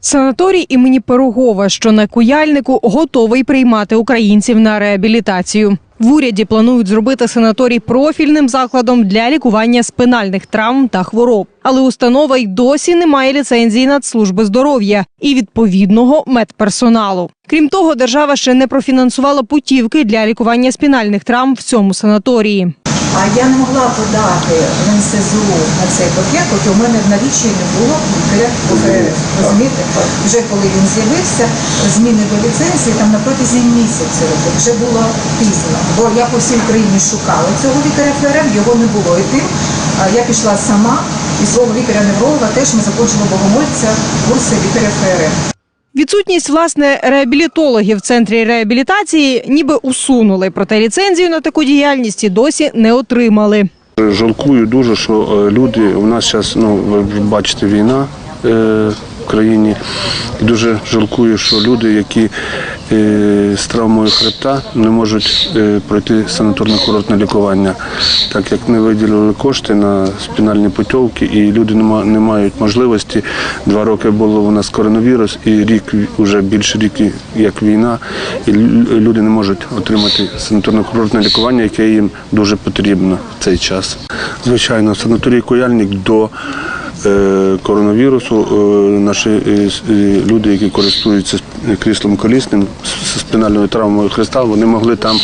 Санаторій імені Пирогова, що на Куяльнику, готовий приймати українців на реабілітацію. В уряді планують зробити санаторій профільним закладом для лікування спинальних травм та хвороб. Але установа й досі не має ліцензії Нацслужби здоров'я і відповідного медперсоналу. Крім того, держава ще не профінансувала путівки для лікування спінальних травм в цьому санаторії. А я не могла подати в НСЗУ на цей пакет, поки у мене в наліччі не було лікаря. Розумієте? Вже коли він з'явився, зміни до ліцензії там на протязі місяця. Вже було пізно. Бо я по всій Україні шукала цього лікаря ФРМ, його не було. І тим я пішла сама і свого лікаря-невролога теж ми закончили богомольця курси лікаря ФРМ. Відсутність власне реабілітологів в центрі реабілітації ніби усунули, проте ліцензію на таку діяльність і досі не отримали. Жалкую дуже, що е, люди у нас зараз, ну ви бачите, війна е, країні. І дуже жалкую, що люди, які е, з травмою хребта не можуть е, пройти санаторно-курортне лікування, так як не виділили кошти на спінальні путівки, і люди не, ма- не мають можливості. Два роки було у нас коронавірус, і рік вже більше рік як війна, і люди не можуть отримати санаторно-курортне лікування, яке їм дуже потрібно в цей час. Звичайно, санаторій Куяльник до коронавірусу е, наші е, е, люди, які користуються кріслом колісним з спинальною травмою хреста, вони могли там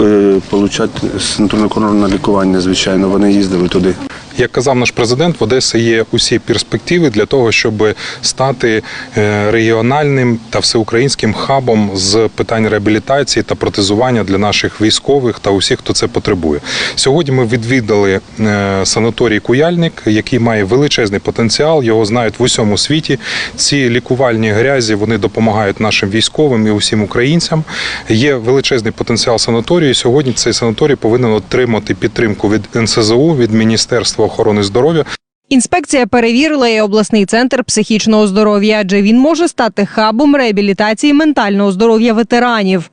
е, отримати санаторно-курортне лікування. Звичайно, вони їздили туди. Як казав наш президент, в Одесі є усі перспективи для того, щоб стати е, регіональним та всеукраїнським хабом з питань реабілітації та протезування для наших військових та усіх, хто це потребує. Сьогодні ми відвідали е, санаторій Куяльник, який має величезний потенціал. Його знають в усьому світі. Ці лікувальні грязі вони допомагають нашим військовим і усім українцям. Є величезний потенціал санаторію. Сьогодні цей санаторій повинен отримати підтримку від НСЗУ, від Міністерства охорони здоров'я. Інспекція перевірила і обласний центр психічного здоров'я, адже він може стати хабом реабілітації ментального здоров'я ветеранів.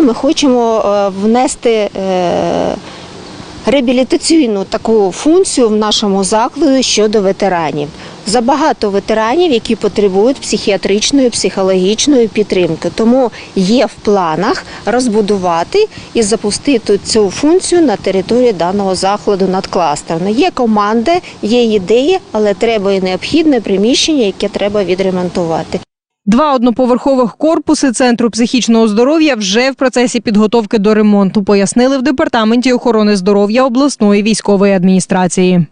Ми хочемо е, внести е, реабілітаційну таку функцію в нашому закладі щодо ветеранів. Забагато ветеранів, які потребують психіатричної, психологічної підтримки. Тому є в планах розбудувати і запустити цю функцію на території даного закладу надкластерно. Є команда, є ідеї, але треба і необхідне приміщення, яке треба відремонтувати. Два одноповерхових корпуси центру психічного здоров'я вже в процесі підготовки до ремонту, пояснили в департаменті охорони здоров'я обласної військової адміністрації.